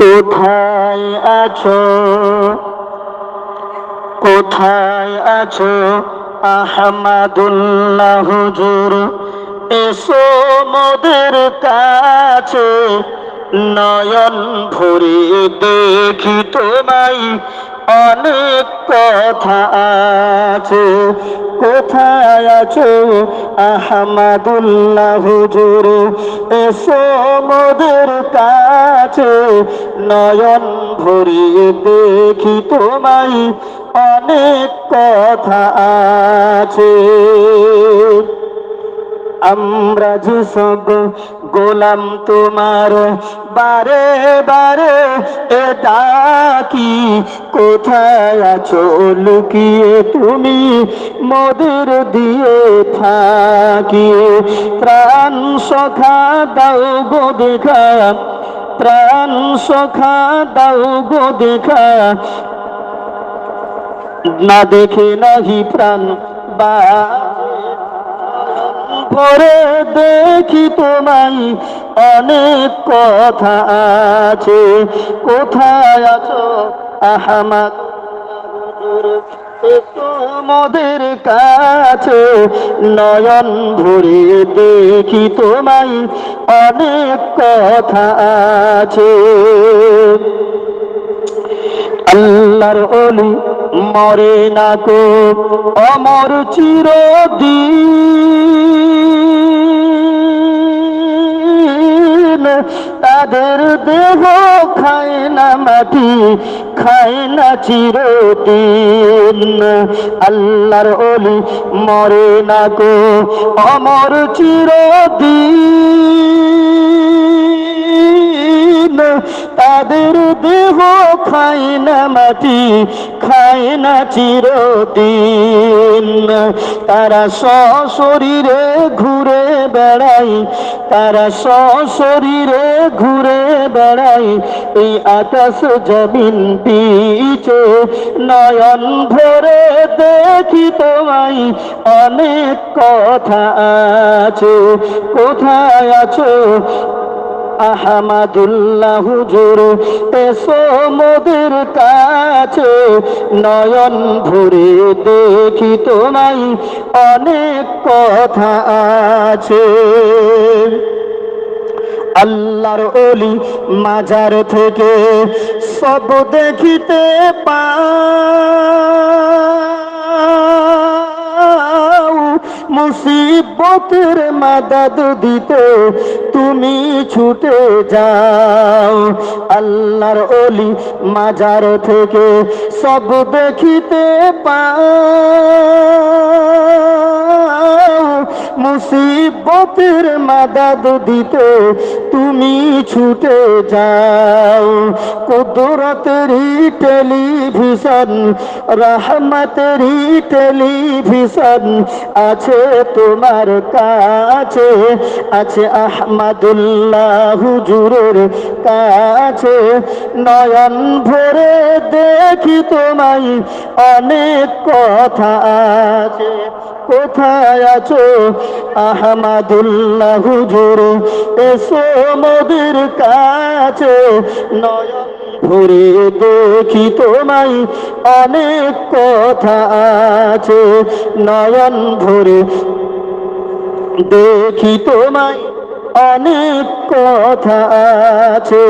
কোথায় আছো? কোথায় আছো? আহমাদুল্লাহ হুজুর এসো মোদের কাছে। নয়ন ভরে দেখি তোমায় অনেক কথা আছে। কোথায় আছো? আহমাদুল্লাহ হুজুর, এসো মোদের কাছে। নয়ন ভরিয়ে দেখি তোমায়। অনেক কথা আছে। আমরা যে সব গোলাম তোমার, বারে বারে এটা কি কোথায় আছো লুকিয়ে তুমি? মধুর দিয়ে থাকি প্রাণ সখা দাও গো দেখা প্রাণ সখা দাও গো দেখা। না দেখে নাহি প্রাণ, বা ভরে দেখি তোমায় অনেক কথা আছে। কোথায় আছো? আহমাদ তোমাদের কাছে নয়ন ভরে দেখি তোমায় অনেক কথা আছে। আল্লাহর অলি মরে না কো অমর চিরদিন তাদের দেহ খায় না মাটি, খায় না চিরদিন। আল্লাহর অলি মরে না গো, অমর চিরদিন। তাদের দেহ খায় না মাটি, খায় না চিরদিন। তারা সশরীরে ঘুরে বেড়াই তারা সশরীরে ঘুরে বেড়াই এই আকাশ জমিন পিছে নয়ন ভরে দেখি তোমায়। অনেক কথা আছে, কোথায় আছো? আহমাদুল্লাহ হুজুর, এসো মোদের কাছে। নয়ন ভরে দেখি তোমায় অনেক কথা আছে। আল্লাহর অলি মাজার থেকে সব দেখিতে পাও মুসিবতের মাদাদ দিতে তুমি ছুটে যাও। আল্লাহর অলি মাজার থেকে সব দেখিতে পাও মুসিবতের মাদাদ দিতে তুমি ছুটে যাও। কুদরতেরই টেলিভিশন রহমতেরই টেলিভিশন আছে তোমার কাছে, আছে আহমদুল্লাহ হুজুরের কাছে। নয়ন ভরে দেখি তোমায় অনেক কথা আছে। কোথায় আছো? আহমাদুল্লাহ হুজুর, এসো মোদের কাছে। নয়ন ভরে দেখি তোমায়, অনেক কথা আছে। নয়ন ভরে দেখি তোমায়, অনেক কথা আছে।